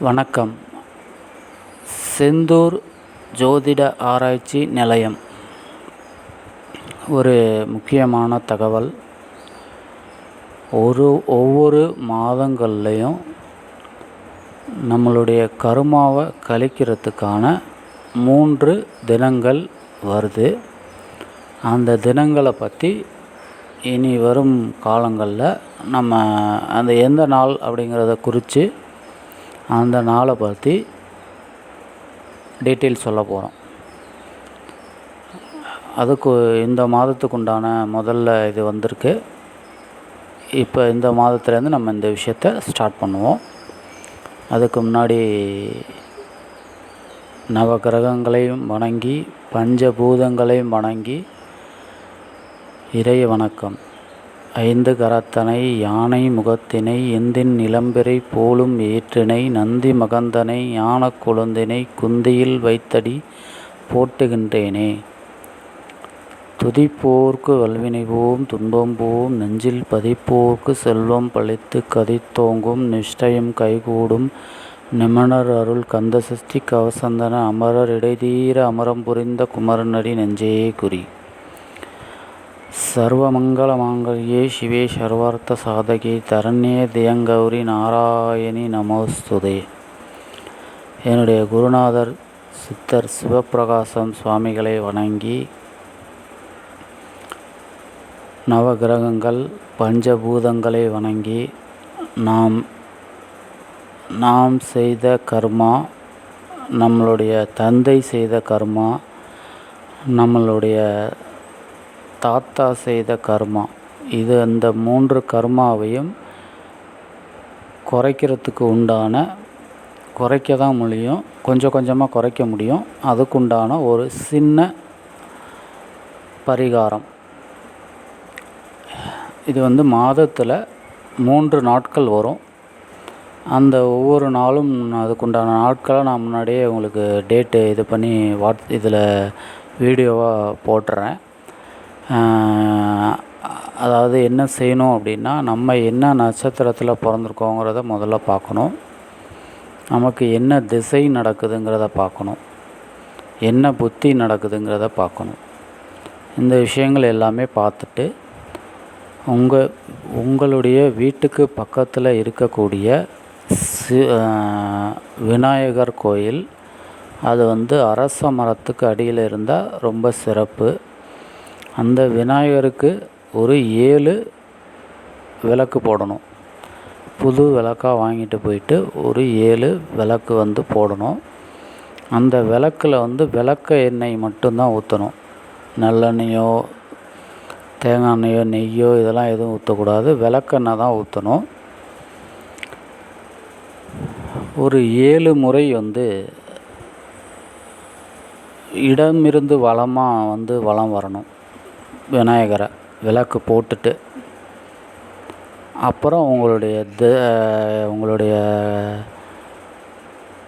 வணக்கம். செந்தூர் ஜோதிட ஆராய்ச்சி நிலையம். ஒரு முக்கியமான தகவல். ஒரு ஒவ்வொரு மாதங்கள்லையும் நம்மளுடைய கருமாவை கழிக்கிறதுக்கான மூன்று தினங்கள் வருது. அந்த தினங்களை பற்றி இனி வரும் காலங்களில் நம்ம அந்த எந்த நாள் அப்படிங்கிறத குறித்து அந்த நாளை பற்றி டீட்டெயில் சொல்ல போகிறோம். அதுக்கு இந்த மாதத்துக்கு உண்டான முதல்ல இது வந்திருக்கு. இப்போ இந்த மாதத்துலேருந்து நம்ம இந்த விஷயத்த ஸ்டார்ட் பண்ணுவோம். அதுக்கு முன்னாடி நவகிரகங்களையும் வணங்கி பஞ்சபூதங்களையும் வணங்கி இறை வணக்கம் ஐந்து கரத்தனை யானை முகத்தினை எந்தின் நிலம்பிறை போலும் ஏற்றினை நந்தி மகந்தனை ஞானக் குழந்தினை குந்தியில் வைத்தடி போட்டுகின்றேனே. துதிப்போர்க்கு வல்வினைவோம் துன்பம்போம் நெஞ்சில் பதிப்போர்க்கு செல்வம் பழித்து கதித்தோங்கும் நிஷ்டயம் கைகூடும் நிமணர் அருள் கந்தசஷ்டி கவசந்தன அமரர் இடைதீர அமரம் புரிந்த குமரனடி நெஞ்சே குறி. சர்வமங்கள மாங்கல்யே சிவே சர்வார்த்த சாதகே தரண்யே தியங்கௌரி நாராயணி நமோஸ்துதே. என்னுடைய குருநாதர் சித்தர் சிவப்பிரகாசம் சுவாமிகளை வணங்கி நவகிரகங்கள் பஞ்சபூதங்களை வணங்கி நாம் நாம் செய்த கர்மா நம்மளுடைய தந்தை செய்த கர்மா நம்மளுடைய தாத்தா செய்த கர்மா. இது அந்த மூன்று கர்மாவையும் குறைக்கிறதுக்கு உண்டான குறைக்க தான் முடியும் கொஞ்சம் கொஞ்சமாக குறைக்க முடியும். அதுக்குண்டான ஒரு சின்ன பரிகாரம். இது வந்து மாதத்தில் மூன்று நாட்கள் வரும். அந்த ஒவ்வொரு நாளும் அதுக்குண்டான நாட்களை நான் முன்னாடியே உங்களுக்கு டேட்டு இது பண்ணி வாட் இதில் வீடியோவாக போட்டுறேன். அதாவது என்ன செய்யணும் அப்படின்னா நம்ம என்ன நட்சத்திரத்தில் பிறந்திருக்கோங்கிறத முதல்ல பார்க்கணும். நமக்கு என்ன திசை நடக்குதுங்கிறத பார்க்கணும். என்ன புத்தி நடக்குதுங்கிறத பார்க்கணும். இந்த விஷயங்கள் எல்லாமே பார்த்துட்டு உங்கள் உங்களுடைய வீட்டுக்கு பக்கத்தில் இருக்கக்கூடிய சி விநாயகர் கோயில் அது வந்து அரச மரத்துக்கு அடியில் இருந்தால் ரொம்ப சிறப்பு. அந்த விநாயகருக்கு ஒரு ஏழு விளக்கு போடணும். புது விளக்காக வாங்கிட்டு போயிட்டு ஒரு ஏழு விளக்கு வந்து போடணும். அந்த விளக்கில் வந்து விளக்க எண்ணெய் மட்டும்தான் ஊற்றணும் நல்லெண்ணெயோ தேங்காய் எண்ணெயோ நெய்யோ இதெல்லாம் எதுவும் ஊற்றக்கூடாது விளக்கெண்ணெய் தான் ஊற்றணும் ஒரு ஏழு முறை வந்து இடமிருந்து வளமாக வந்து வளம் வரணும். விநாயகரை விளக்கு போட்டுட்டு அப்புறம் உங்களுடைய த உங்களுடைய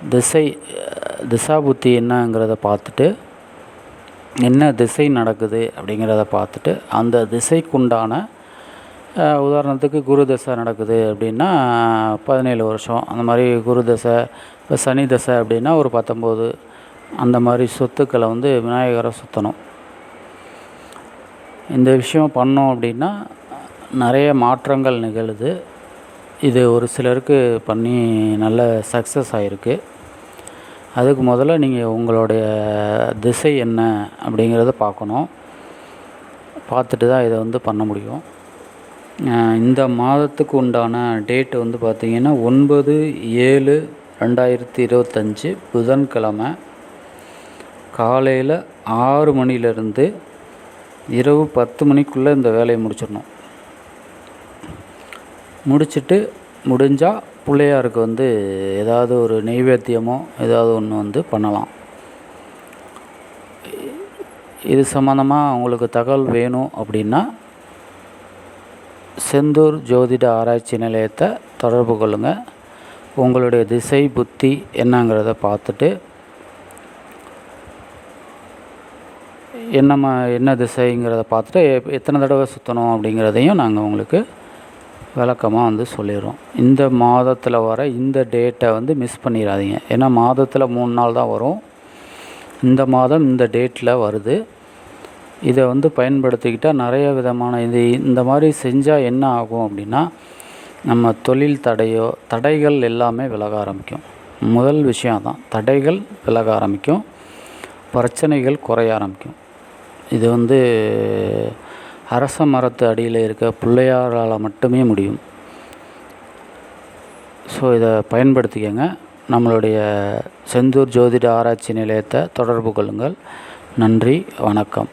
திசை திசா புத்தி என்னங்கிறத பார்த்துட்டு என்ன திசை நடக்குது அப்படிங்கிறத பார்த்துட்டு அந்த திசைக்குண்டான உதாரணத்துக்கு குரு தசை நடக்குது அப்படின்னா பதினேழு வருஷம். அந்த மாதிரி குரு தசை இப்போ சனி தசை அப்படின்னா ஒரு பத்தொம்போது. அந்த மாதிரி சொத்துக்களை வந்து விநாயகரை சுற்றணும் இந்த விஷயம் பண்ணோம் அப்படின்னா நிறைய மாற்றங்கள் நிகழுது. இது ஒரு சிலருக்கு பண்ணி நல்ல சக்ஸஸ் ஆகிருக்கு அதுக்கு முதல்ல நீங்கள் உங்களுடைய திசை என்ன அப்படிங்கிறத பார்க்கணும். பார்த்துட்டு தான் இதை வந்து பண்ண முடியும். இந்த மாதத்துக்கு உண்டான டேட்டு வந்து பார்த்திங்கன்னா ஒன்பது ஏழு ரெண்டாயிரத்தி இருபத்தஞ்சி புதன்கிழமை காலையில் ஆறு மணிலேருந்து இரவு பத்து மணிக்குள்ளே இந்த வேலையை முடிச்சிடணும். முடிச்சுட்டு முடிஞ்சால் பிள்ளையாருக்கு வந்து ஏதாவது ஒரு நெய்வேத்தியமோ ஏதாவது ஒன்று வந்து பண்ணலாம். இது சம்மந்தமாக உங்களுக்கு தகவல் வேணும் அப்படின்னா செந்தூர் ஜோதிட ஆராய்ச்சி நிலையத்தை தொடர்பு கொள்ளுங்கள் உங்களுடைய திசை புத்தி என்னங்கிறத பார்த்துட்டு என்னம்மா என்ன திசைங்கிறத பார்த்துட்டு எப்- எத்தனை தடவை சுற்றணும் அப்படிங்கிறதையும் நாங்கள் உங்களுக்கு விளக்கமாக வந்து சொல்லிடுறோம். இந்த மாதத்தில் வர இந்த டேட்டை வந்து மிஸ் பண்ணிடாதீங்க. ஏன்னா மாதத்தில் மூணு நாள் தான் வரும். இந்த மாதம் இந்த டேட்டில் வருது. இதை வந்து பயன்படுத்திக்கிட்டால் நிறைய விதமான இது இந்த மாதிரி செஞ்சால் என்ன ஆகும் அப்படின்னா நம்ம தொழில் தடையோ தடைகள் எல்லாமே விலக ஆரம்பிக்கும். முதல் விஷயம் தான் தடைகள் விலக ஆரம்பிக்கும். பிரச்சனைகள் குறைய ஆரம்பிக்கும். இது வந்து அரச மரத்து அடியில் இருக்க பிள்ளையாரால் மட்டுமே முடியும். ஸோ இதை பயன்படுத்திக்கங்க. நம்மளுடைய செந்தூர் ஜோதிட ஆராய்ச்சி நிலையத்தை தொடர்பு கொள்ளுங்கள். நன்றி வணக்கம்.